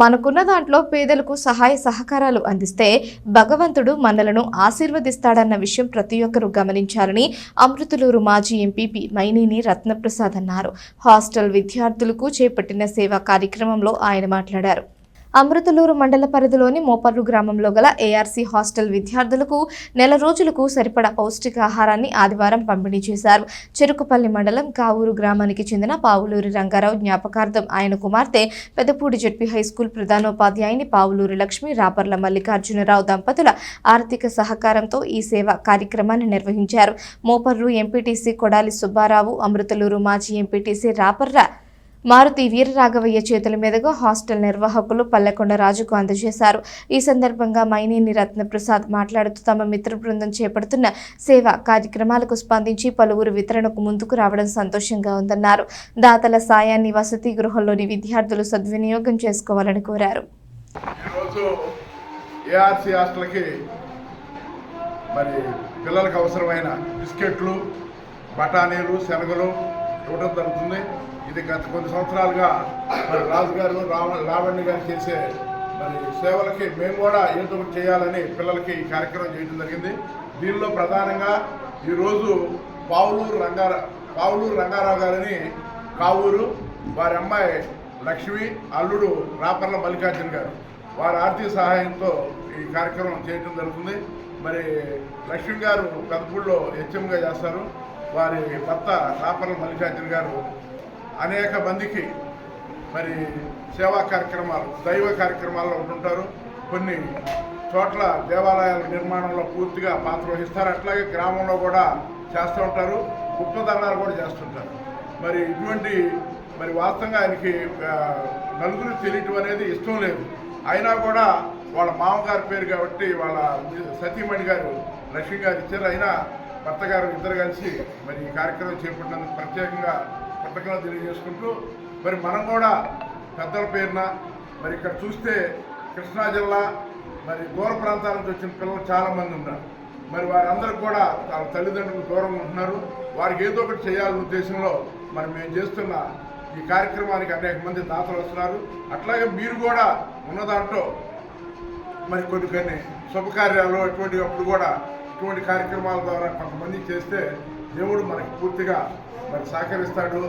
మనకున్న దాంట్లో పేదలకు సహాయ సహకారాలు అందిస్తే భగవంతుడు మనలను ఆశీర్వదిస్తాడన్న విషయం ప్రతి ఒక్కరూ గమనించాలని అమృతలూరు మాజీ ఎంపీపీ మైనేని రత్నప్రసాద్ అన్నారు. హాస్టల్ విద్యార్థులకు చేపట్టిన సేవా కార్యక్రమంలో ఆయన మాట్లాడారు. అమృతలూరు మండల పరిధిలోని మోపర్రు గ్రామంలో గల ఏఆర్సీ హాస్టల్ విద్యార్థులకు నెల రోజులకు సరిపడా పౌష్టికాహారాన్ని ఆదివారం పంపిణీ చేశారు. చెరుకుపల్లి మండలం కావూరు గ్రామానికి చెందిన పావులూరి రంగారావు జ్ఞాపకార్థం ఆయన కుమార్తె పెదపూడి జడ్పీ హైస్కూల్ ప్రధానోపాధ్యాయుని పావులూరి లక్ష్మి రాపర్ల మల్లికార్జునరావు దంపతుల ఆర్థిక సహకారంతో ఈ సేవ కార్యక్రమాన్ని నిర్వహించారు. మోపర్రు ఎంపీటీసీ కొడాలి సుబ్బారావు అమృతలూరు మాజీ ఎంపీటీసీ రాపర్ర మారుతి వీరరాఘవయ్య చేతుల మీదుగా హాస్టల్ నిర్వాహకులు పల్లెకొండ రాజుకు అందజేశారు. ఈ సందర్భంగా మైనేని రత్నప్రసాద్ మాట్లాడుతూ తమ మిత్ర బృందం చేపడుతున్న సేవా కార్యక్రమాలకు స్పందించి పలువురు వితరణకు ముందుకు రావడం సంతోషంగా ఉందన్నారు. దాతల సాయాన్ని వసతి గృహంలోని విద్యార్థులు సద్వినియోగం చేసుకోవాలని కోరారు. మరి పిల్లలకు అవసరమైన బిస్కెట్లు బఠానీలు శనగలు ఇవ్వడం జరుగుతుంది. ఇది గత కొన్ని సంవత్సరాలుగా మరి రాజు గారు రావ రావణ్య గారు చేసే మరి సేవలకి మేము కూడా ఏదో ఒకటి చేయాలని పిల్లలకి ఈ కార్యక్రమం చేయడం జరిగింది. దీనిలో ప్రధానంగా ఈరోజు పావులూరు రంగారా పావులూరు రంగారావు గారిని కావూరు వారి అమ్మాయి లక్ష్మి అల్లుడు రాపర్ల మల్లికార్జున గారు. వారి ఆర్థిక సహాయంతో ఈ కార్యక్రమం చేయడం జరుగుతుంది. మరి లక్ష్మి గారు పెద్దపూడిలో హెచ్ఎంగా చేస్తారు. వారి భర్త రాపర్ల మల్లికార్జున గారు అనేక మందికి మరి సేవా కార్యక్రమాలు దైవ కార్యక్రమాల్లో ఉంటుంటారు. కొన్ని చోట్ల దేవాలయాల నిర్మాణంలో పూర్తిగా పాత్ర వహిస్తారు అట్లాగే గ్రామంలో కూడా చేస్తూ ఉంటారు. గుప్తదానాలు కూడా చేస్తుంటారు. మరి ఇటువంటి మరి వాస్తవంగా ఆయనకి నలుగురు తెలియటం అనేది ఇష్టం లేదు. అయినా కూడా వాళ్ళ మామగారి పేరు కాబట్టి వాళ్ళ సతీమణి గారు లక్ష్మి గారు ఇచ్చారు. అయినా భర్త గారు ఇద్దరు కలిసి మరి ఈ కార్యక్రమం చేపట్టినందుకు ప్రత్యేకంగా కృతజ్ఞతలు తెలియజేసుకుంటూ మరి మనం కూడా పెద్దల పేరున మరి ఇక్కడ చూస్తే కృష్ణా జిల్లా మరి దూర ప్రాంతాల నుంచి వచ్చిన పిల్లలు చాలామంది ఉన్నారు. మరి వారందరూ కూడా వాళ్ళ తల్లిదండ్రులు దూరంగా ఉంటున్నారు. వారికి ఏదో ఒకటి చేయాలనే ఉద్దేశంలో మరి మేము చేస్తున్న ఈ కార్యక్రమానికి అనేక మంది దాతలు వస్తున్నారు. అట్లాగే మీరు కూడా ఉన్న దాంట్లో మరి కొన్ని కొన్ని శుభకార్యాలు అటువంటి అప్పుడు కూడా ఇటువంటి కార్యక్రమాల ద్వారా కొంతమంది చేస్తే దేవుడు మనకి పూర్తిగా మరి సహకరిస్తాడు.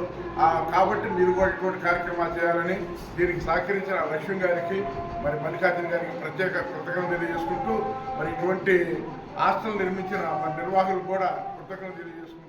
కాబట్టి మీరు కూడా ఇటువంటి కార్యక్రమాలు చేయాలని దీనికి సహకరించిన లక్ష్మి గారికి మరి మల్లికార్జున గారికి ప్రత్యేక కృతజ్ఞతలు తెలియజేసుకుంటూ మరి ఇటువంటి హాస్టల్ నిర్మించిన మన నిర్వాహకులు కూడా కృతజ్ఞతలు తెలియజేసుకుంటూ